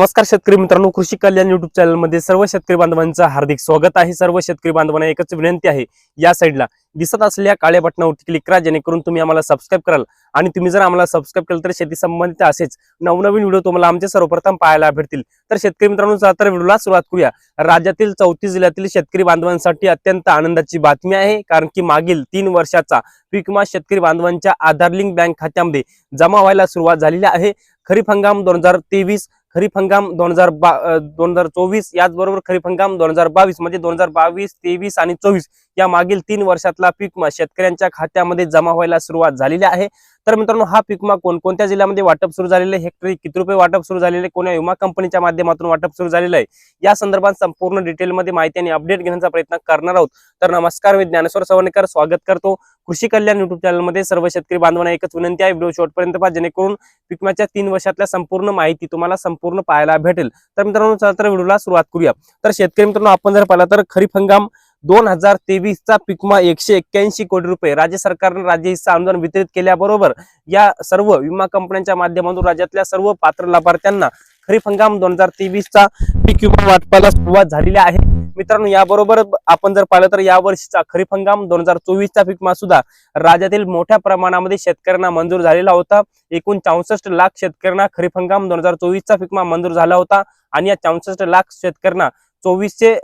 नमस्कार शेतकरी मित्रांनो कृषी कल्याण युट्यूब चॅनलमध्ये सर्व शेतकरी बांधवांचं हार्दिक स्वागत आहे. सर्व शेतकरी बांधवांना एकच विनंती आहे या साईडला दिसत असलेल्या काळ्या बटनावरती क्लिक करा जेणेकरून तुम्ही आम्हाला सबस्क्राईब कराल. आणि तुम्ही जर आम्हाला सबस्क्राईब केलं तर शेती संबंधित असेच नवनवीन व्हिडिओ तुम्हाला आमचे सर्वप्रथम पाहायला भेटतील. तर शेतकरी मित्रांनो चला तर व्हिडिओला सुरुवात करूया. राज्यातील चौतीस जिल्ह्यातील शेतकरी बांधवांसाठी अत्यंत आनंदाची बातमी आहे कारण की मागील तीन वर्षाचा पीक विमा शेतकरी बांधवांच्या आधार लिंक बँक खात्यामध्ये जमा व्हायला सुरुवात झालेली आहे. खरीप हंगाम दोन हजार तेवीस खरीप हंगाम दोन हजार बा दोन हजार चोवीस याचबरोबर खरीप हंगाम दोन हजार बावीस म्हणजे दोन हजार बावीस तेवीस आणि चोवीस या मागील तीन वर्षातला पीक शेतकऱ्यांच्या खात्यामध्ये जमा व्हायला सुरुवात झालेली आहे. तर मित्रांनो हा पिकमा विमा कोणकोणत्या जिल्ह्यामध्ये वाटप सुरू झालेले आहे, हेक्टरी किती रुपये वाटप सुरू झालेले कोणा कोण्या विमा कंपनीच्या माध्यमातून वाटप सुरू झालेलं आहे? या संदर्भात संपूर्ण डिटेलमध्ये माहिती आणि अपडेट घेण्याचा प्रयत्न करणार आहोत. तर नमस्कार मी ज्ञानेश्वर सवर्णकर स्वागत करतो कृषी कल्याण युट्यूब चॅनलमध्ये सर्व शेतकरी बांधवांना एकच विनंती आहे व्हिडिओ शॉर्टपर्यंत पहा जेणेकरून पिकमाच्या तीन वर्षातल्या संपूर्ण माहिती तुम्हाला संपूर्ण पाहायला भेटेल. तर मित्रांनो चला तर व्हिडिओला सुरुवात करूया. तर शेतकरी मित्रांनो आपण जर पाहिला तर खरीप हंगाम दोन हजार तेवीसचा पिकमा एकशे एक्क्याऐंशी कोटी रुपये. राज्य सरकारने राज्य हिस्सा अनुदान वितरित केल्याबरोबर या सर्व विमा कंपन्यांच्या माध्यमातून राज्यातल्या सर्व पात्र लाभार्थ्यांना खरीप हंगाम दोन हजार तेवीसचा पीक विमा वाटपाला सुरुवात झालेली आहे. मित्रांनो याबरोबर आपण जर पाहिलं तर या वर्षीचा खरीप हंगाम दोन हजार चोवीसचा पिकमा सुद्धा राज्यातील मोठ्या प्रमाणामध्ये शेतकऱ्यांना मंजूर झालेला होता. एकूण चौसष्ट लाख शेतकऱ्यांना खरीप हंगाम दोन हजार चोवीसचा पिकमा मंजूर झाला होता आणि या चौसष्ट लाख शेतकऱ्यांना चोवीसशे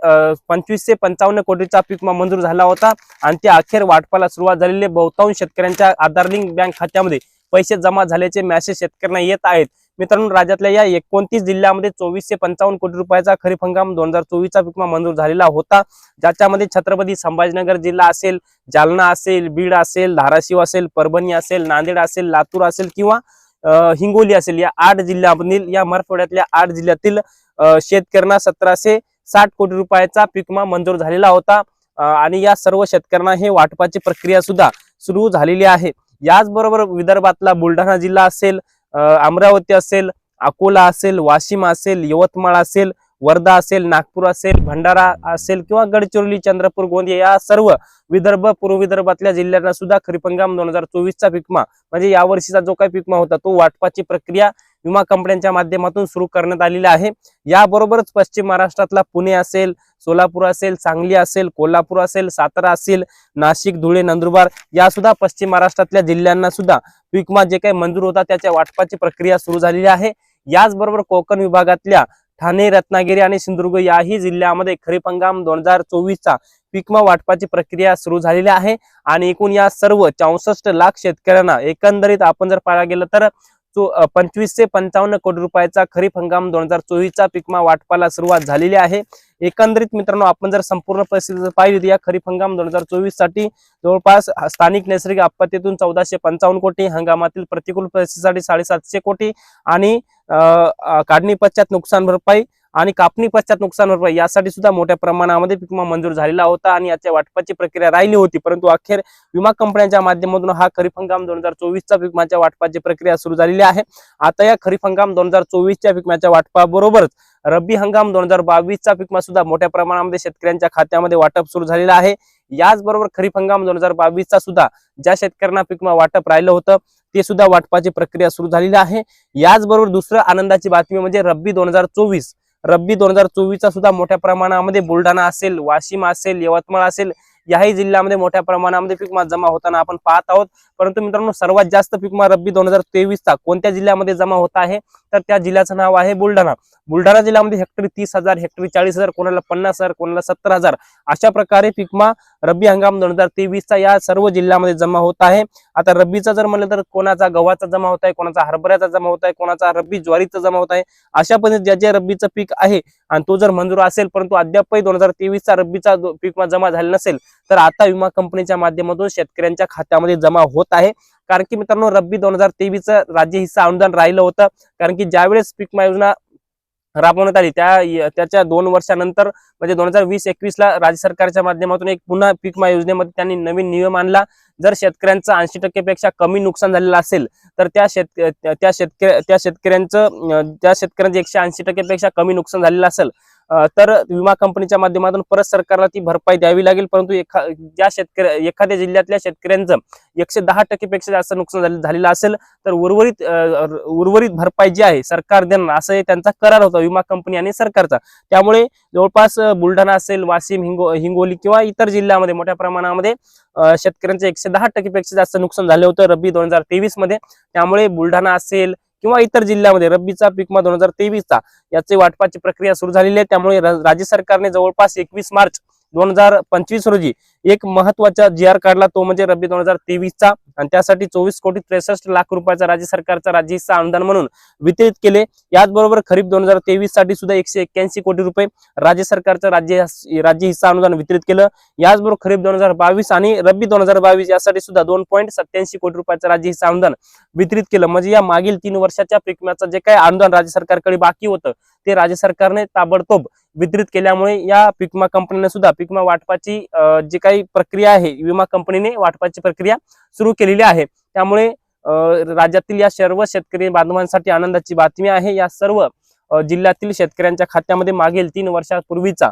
पंचवीसशे पंचावन्न कोटीचा पीक विमा मंजूर झाला होता आणि त्या अखेर वाटपाला सुरुवात झालेली बहुतांश शेतकऱ्यांच्या आधार लिंक बँक खात्यामध्ये पैसे जमा झाल्याचे मॅसेज शेतकऱ्यांना येत आहेत. मित्रांनो राज्यातल्या या एकोणतीस जिल्ह्यामध्ये चोवीसशे पंचावन्न कोटी रुपयाचा खरीप हंगाम दोन हजार चोवीसचा पीक विमा मंजूर झालेला होता. ज्याच्यामध्ये छत्रपती संभाजीनगर जिल्हा असेल जालना असेल बीड असेल धाराशिव असेल परभणी असेल नांदेड असेल लातूर असेल किंवा हिंगोली असेल या आठ जिल्ह्यामधील या मराठवाड्यातल्या आठ जिल्ह्यातील शेतकऱ्यांना सतराशे साठ कोटी रुपयाचा पीक विमा मंजूर झालेला होता. आणि या सर्व शेतकऱ्यांना हे वाटपाची प्रक्रिया सुद्धा सुरू झालेली आहे. याचबरोबर विदर्भातला बुलढाणा जिल्हा असेल अं, अमरावती असेल अकोला असेल वाशिम असेल यवतमाळ असेल वर्धा असेल नागपूर असेल भंडारा असेल किंवा गडचिरोली चंद्रपूर गोंदिया या सर्व विदर्भ पूर्व विदर्भातल्या जिल्ह्यांना सुद्धा खरीप हंगाम दोन हजार चोवीसचा पिकमा म्हणजे यावर्षीचा जो काही पिकमा होता तो वाटपाची प्रक्रिया विमा कंपन्यांच्या माध्यमातून सुरू करण्यात आलेला आहे. याबरोबरच पश्चिम महाराष्ट्रातला पुणे असेल सोलापूर असेल सांगली असेल कोल्हापूर असेल सातारा असेल नाशिक धुळे नंदुरबार या सुद्धा पश्चिम महाराष्ट्रातल्या जिल्ह्यांना सुद्धा विमा जे काही मंजूर होता त्याच्या वाटपाची प्रक्रिया सुरू झालेली आहे. याचबरोबर कोकण विभागातल्या ठाणे रत्नागिरी आणि सिंधुदुर्ग याही जिल्ह्यामध्ये खरीप हंगाम दोन हजार चोवीसचा पिकमा वाटपाची प्रक्रिया सुरू झालेली आहे. आणि एकूण या सर्व चौसष्ट लाख शेतकऱ्यांना एकंदरीत आपण जर पाहायला गेलं तर पंचवीस ते पंचवीसशे पंचावन्न कोटी रुपयाचा खरीप हंगाम दोन हजार चोवीसचा पिकमा वाटपाला सुरुवात झालेली आहे. एकंदरीत मित्रांनो आपण जर संपूर्ण परिस्थिती पाहिली तर या खरीप हंगाम दोन हजार चोवीससाठी जवळपास स्थानिक नैसर्गिक आपत्तीतून चौदाशे पंचावन्न कोटी हंगामातील प्रतिकूल परिस्थितीसाठी साडेसातशे कोटी आणि काढणीपश्चात काढणी पश्चात नुकसान भरपाई आणि कापणी पश्चात नुकसान भरपाई. यासाठी सुद्धा मोठ्या प्रमाणामध्ये पीक विमा मंजूर झालेला होता आणि याच्या वाटपाची प्रक्रिया राहिली होती. परंतु अखेर विमा कंपन्यांच्या माध्यमातून हा खरीप हंगाम दोन हजार चोवीसचा पिकमाच्या वाटपाची प्रक्रिया सुरू झालेली आहे. आता या खरीप हंगाम दोन हजार चोवीसच्या पिकमाच्या वाटपाबरोबरच रब्बी हंगाम दोन हजार बावीसचा पिकमा सुद्धा मोठ्या प्रमाणामध्ये शेतकऱ्यांच्या खात्यामध्ये वाटप सुरू झालेला आहे. याचबरोबर खरीप हंगाम दोन हजार बावीसचा सुद्धा ज्या शेतकऱ्यांना पिकमा वाटप राहिलं होतं ते सुद्धा वाटपाची प्रक्रिया सुरू झालेली आहे. याचबरोबर दुसरं आनंदाची बातमी म्हणजे रब्बी दोन हजार चोवीस. रब्बी दोन हजार चोवीसचा सुद्धा मोठ्या प्रमाणामध्ये बुलढाणा असेल वाशिम असेल यवतमाळ असेल याही जिल्ह्यामध्ये मोठ्या प्रमाणामध्ये पीकमा जमा होताना आपण पाहत आहोत. परंतु मित्रांनो सर्वात जास्त पिकमा रब्बी दोन हजार तेवीसचा कोणत्या जिल्ह्यामध्ये जमा होत आहे? तर त्या जिल्ह्याचं नाव आहे बुलढाणा. बुलढाणा जिल्ह्यामध्ये हेक्टरी तीस हजार हेक्टरी चाळीस हजार कोणाला पन्नास हजार कोणाला सत्तर हजार. अशा प्रकारे पीकमा रब्बी हंगाम दोन हजार तेवीसचा या सर्व जिल्ह्यामध्ये जमा होत आहे. आता रब्बीचा जर म्हणलं तर कोणाचा गव्हाचा जमा होत आहे कोणाचा हरभऱ्याचा जमा होत आहे कोणाचा रब्बी ज्वारीचा जमा होत आहे अशा पद्धतीने ज्या ज्या रब्बीचं पीक आहे आणि तो जर मंजूर असेल परंतु अद्यापही दोन हजार तेवीसचा रब्बीचा पीकमा पीक जमा झाला नसेल तर आता विमा कंपनीच्या माध्यमातून शेतकऱ्यांच्या खात्यामध्ये जमा होत आहे. कारण की मित्रांनो रब्बी दोन हजार तेवीसचं राज्य हिस्सा अनुदान राहिलं होतं. कारण की ज्यावेळेस पीक विमा योजना राबवण्यात आली त्या त्याच्या दोन वर्षानंतर म्हणजे दोन हजार वीस एकवीस ला राज्य सरकारच्या माध्यमातून एक पुन्हा पीक विमा योजनेमध्ये त्यांनी नवीन नियम आणला. जर शेतकऱ्यांचं ऐंशी टक्केपेक्षा कमी नुकसान झालेलं असेल तर त्या शेत त्या शेतकऱ्या त्या शेतकऱ्यांचं त्या शेतकऱ्यांचं एकशे ऐंशी टक्केपेक्षा कमी नुकसान झालेलं असेल तर विमा कंपनीच्या माध्यमातून परत सरकारला ती भरपाई द्यावी लागेल परंतु एखा ज्या शेतकऱ्या एखाद्या जिल्ह्यातल्या शेतकऱ्यांचं एकशे दहा टक्केपेक्षा जास्त नुकसान झालेलं असेल तर उर्वरित उर्वरित भरपाई जी आहे सरकार देणार असं हे त्यांचा करार होता विमा कंपनी आणि सरकारचा. त्यामुळे जवळपास बुलढाणा असेल वाशिम हिंगो हिंगोली किंवा इतर जिल्ह्यामध्ये मोठ्या प्रमाणामध्ये शेतकऱ्यांचे शेतकऱ्यांचं एकशे दहा टक्केपेक्षा जास्त नुकसान झालं होतं रब्बी दोन हजार तेवीसमध्ये त्यामुळे बुलढाणा असेल किंवा इतर जिल्ह्यामध्ये रब्बीचा पीकमा दोन हजार तेवीसचा याची वाटपाची प्रक्रिया सुरू झालेली आहे. त्यामुळे राज्य सरकारने जवळपास एकवीस मार्च दोन हजार पंचवीस रोजी एक महत्त्वाचा जी आर काढला तो म्हणजे रब्बी दोन हजार तेवीसचा आणि त्यासाठी चोवीस कोटी त्रेसष्ट लाख रुपयाचा राज्य सरकारचा राज्य हिस्सा अनुदान म्हणून वितरित केले. याचबरोबर खरीप दोन हजार तेवीससाठी सुद्धा एकशे एक्क्याऐंशी कोटी रुपये राज्य सरकारचं राज्य राज्य हिस्सा अनुदान वितरित केलं. याचबरोबर खरीप दोन हजार बावीस आणि रब्बी दोन हजार बावीस यासाठी सुद्धा दोन पॉईंट सत्याऐंशी कोटी रुपयाचं राज्य हिस्सा अनुदान वितरित केलं. म्हणजे या मागील तीन वर्षाच्या पिकम्याचं जे काही अनुदान राज्य सरकारकडे बाकी होतं ते राज्य सरकारने ताबडतोब वितरित केल्यामुळे या पिकमा कंपनीने सुद्धा पिकमा वाटपाची जी काही प्रक्रिया आहे विमा कंपनीने वाटपाची प्रक्रिया सुरू केलेली आहे. त्यामुळे राज्यातील या सर्व शेतकरी बांधवांसाठी आनंदाची बातमी आहे. या सर्व जिल्ह्यातील शेतकऱ्यांच्या खात्यामध्ये मागील तीन वर्षापूर्वीचा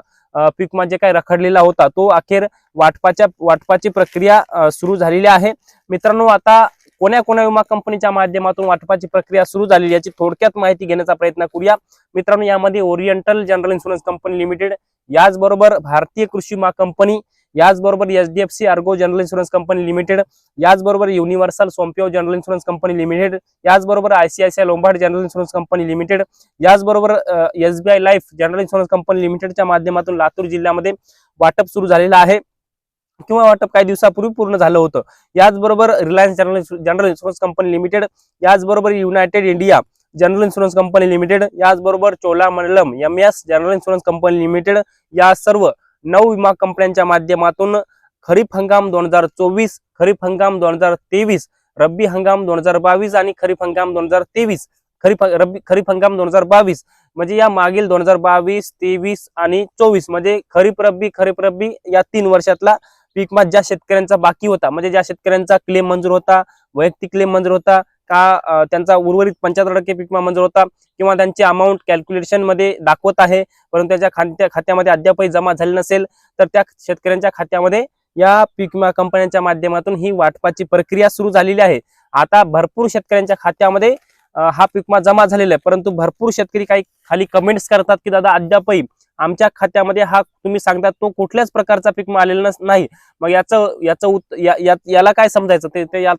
पिकमा जे काही रखडलेला होता तो अखेर वाटपाच्या वाटपाची प्रक्रिया सुरू झालेली आहे. मित्रांनो आता कोण्या कोण्या विमा कंपनीच्या माध्यमातून वाटपाची प्रक्रिया सुरू झालेली याची थोडक्यात माहिती घेण्याचा प्रयत्न करूया. मित्रांनो यामध्ये Oriental General Insurance Company Limited याचबरोबर भारतीय कृषी विमा कंपनी याचबरोबर H D F C Ergo General Insurance Company Limited याचबरोबर Universal Sompo General Insurance Company Limited याचबरोबर ICICI Lombard General Insurance Company Limited याचबरोबर SBI Life General Insurance Company लिमिटेडच्या माध्यमातून लातूर जिल्ह्यामध्ये वाटप सुरू झालेलं आहे. किंवा वाटप काही दिवसापूर्वी पूर्ण झालं होतं. याचबरोबर Reliance General General Insurance Company Limited याचबरोबर United India General Insurance Company Limited याचबरोबर Cholamandalam M S General Insurance Company Limited या सर्व नऊ विमा कंपन्यांच्या माध्यमातून खरीप हंगाम दोन हजार चोवीस खरीप हंगाम दोन हजार तेवीस रब्बी हंगाम दोन हजार बावीस आणि खरीप हंगाम दोन हजार तेवीस खरीप रब्बी खरीप हंगाम दोन हजार बावीस. म्हणजे या मागील दोन हजार बावीस तेवीस आणि चोवीस म्हणजे खरीप रब्बी खरीप रब्बी या तीन वर्षातला पीक विमा ज्या शेतकऱ्यांचा बाकी होता म्हणजे ज्या शेतकऱ्यांचा क्लेम मंजूर होता वैयक्तिक क्लेम मंजूर होता का त्यांचा उर्वरित पंच्याहत्तर टक्के पीक विमा मंजूर होता किंवा त्यांची अमाऊंट कॅल्क्युलेशनमध्ये दाखवत आहे परंतु त्याच्या खात्या खात्यामध्ये अद्यापही जमा झाले नसेल तर त्या शेतकऱ्यांच्या खात्यामध्ये या पीक विमा कंपन्यांच्या माध्यमातून ही वाटपाची प्रक्रिया सुरू झालेली आहे. आता भरपूर शेतकऱ्यांच्या खात्यामध्ये हा पीक जमा झालेला आहे परंतु भरपूर शेतकरी काही खाली कमेंट्स करतात की दादा अद्यापही आमच्या खात्यामध्ये हा तुम्ही सांगता तो कुठल्याच प्रकारचा पीक आलेला नाही. मग याचं याचं उत- या- या- याला काय समजायचं? ते ते या-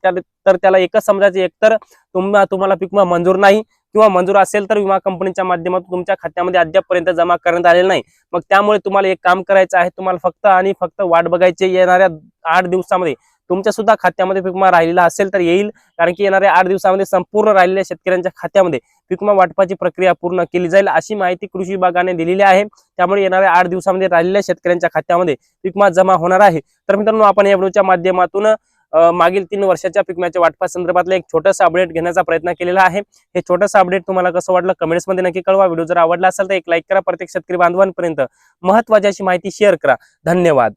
तर त्याला एकच समजायचं. एकतर तुम्हा तुम्हाला पीक मंजूर नाही किंवा मंजूर असेल तर विमा कंपनीच्या माध्यमातून तुमच्या खात्यामध्ये अद्यापपर्यंत जमा करण्यात आलेलं नाही. मग त्यामुळे तुम्हाला एक काम करायचं आहे. तुम्हाला फक्त आणि फक्त वाट बघायची येणाऱ्या आठ दिवसामध्ये तुमच्या सुद्धा खात्यामध्ये पिकमा राहिलेला असेल तर येईल कारण की येणाऱ्या आठ दिवसामध्ये संपूर्ण राहिलेल्या शेतकऱ्यांच्या खात्यामध्ये पिकमा वाटपाची प्रक्रिया पूर्ण केली जाईल अशी माहिती कृषी विभागाने दिलेली आहे. त्यामुळे येणाऱ्या आठ दिवसामध्ये राहिलेल्या शेतकऱ्यांच्या खात्यामध्ये पिकमा जमा होणार आहे. तर मित्रांनो आपण या व्हिडिओच्या माध्यमातून मागील तीन वर्षाच्या पिकम्याच्या वाटपा संदर्भातला एक छोटंसं अपडेट घेण्याचा प्रयत्न केलेला आहे. हे छोटंसं अपडेट तुम्हाला कसं वाटलं कमेंट्समध्ये नक्की कळवा. व्हिडिओ जर आवडला असेल तर एक लाईक करा. प्रत्येक शेतकरी बांधवांपर्यंत महत्वाची अशी माहिती शेअर करा. धन्यवाद.